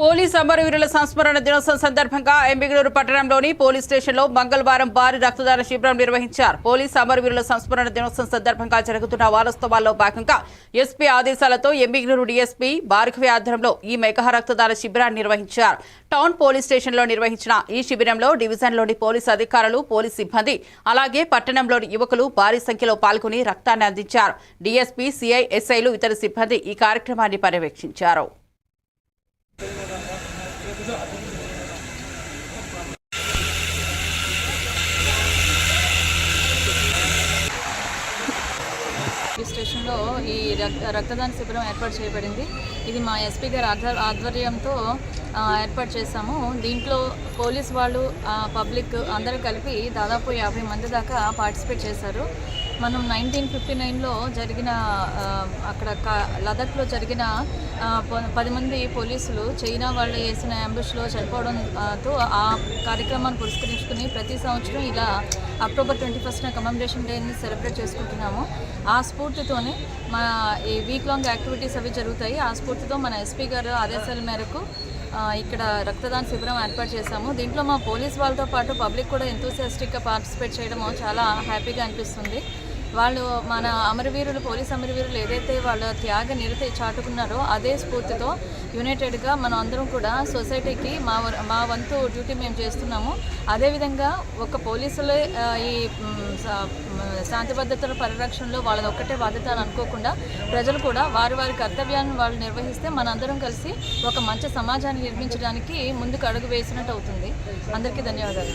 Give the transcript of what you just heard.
Police అమరవీరుల సంస్మరణ దినోత్సవం సందర్భంగా ఎంబిగనూరు పట్టణంలోని పోలీస్ స్టేషన్లో మంగళవారం భారీ రక్తదాన శిబిరం నిర్వహించారు. పోలీస్ అమరవీరుల సంస్మరణ దినోత్సవం సందర్భంగా జరుగుతున్న వారోత్సవాల్లో భాగంగా ఎస్పీ ఆదేశాలతో ఎంబిగనూరు డీఎస్పీ భార్గవి ఆధ్వర్యంలో ఈ మెగా రక్తదాన శిబిరాన్ని నిర్వహించారు. టౌన్ పోలీస్ స్టేషన్లో నిర్వహించిన ఈ శిబిరంలో డివిజన్లోని పోలీసు అధికారులు పోలీస్ సిబ్బంది అలాగే పట్టణంలోని యువకులు భారీ సంఖ్యలో పాల్గొని రక్తాన్ని అందించారు. డీఎస్పీ సిఐ ఎస్ఐలు ఇతర సిబ్బంది ఈ కార్యక్రమాన్ని పర్యవేక్షించారు. పోలీస్ ఈ రక్తదాన శిబిరం ఏర్పాటు చేయబడింది. ఇది మా ఎస్పీ గారి ఆధ్వర్యంతో ఏర్పాటు చేశాము. దీంట్లో పోలీస్ వాళ్ళు పబ్లిక్ అందరూ కలిపి దాదాపు యాభై మంది దాకా పార్టిసిపేట్ చేశారు. మనం నైన్టీన్ ఫిఫ్టీ నైన్లో జరిగిన అక్కడ క- లదఖ్లో జరిగిన ప- పది మంది పోలీసులు చైనా వాళ్ళు వేసిన అంబుష్లో చనిపోవడంతో ఆ కార్యక్రమాన్ని పురస్కరించుకుని ప్రతి సంవత్సరం ఇలా అక్టోబర్ ట్వంటీ ఫస్ట్న కమమరేషన్ డేని సెలబ్రేట్ చేసుకుంటున్నాము. ఆ స్ఫూర్తితో స్ఫూర్తితోనే మన ఈ వీక్ లాంగ్ యాక్టివిటీస్ అవి జరుగుతాయి. ఆ స్ఫూర్తితో మన ఎస్పీ గారు ఆదేశాల మేరకు ఇక్కడ రక్తదాన శిబిరం ఏర్పాటు చేశాము. దీంట్లో మా పోలీస్ వాళ్ళతో పాటు పబ్లిక్ కూడా ఎంతూసియాస్టిక్గా పార్టిసిపేట్ చేయడము చాలా హ్యాపీగా అనిపిస్తుంది. వాళ్ళు మన అమరవీరులు పోలీస్ అమరవీరులు ఏదైతే వాళ్ళ త్యాగ నిరత చాటుకున్నారో అదే స్ఫూర్తితో యునైటెడ్గా మనం అందరం కూడా సొసైటీకి మా మా వంతు డ్యూటీ మేము చేస్తున్నాము. అదేవిధంగా ఒక పోలీసులే ఈ మ్, శాంతి భద్రతల పరిరక్షణలో వాళ్ళది ఒక్కటే బాధ్యత అని అనుకోకుండా ప్రజలు కూడా వారి వారి కర్తవ్యాన్ని వాళ్ళు నిర్వహిస్తే మనందరం కలిసి ఒక మంచి సమాజాన్ని నిర్మించడానికి ముందుకు అడుగు వేసినట్టు అవుతుంది. అందరికీ ధన్యవాదాలు.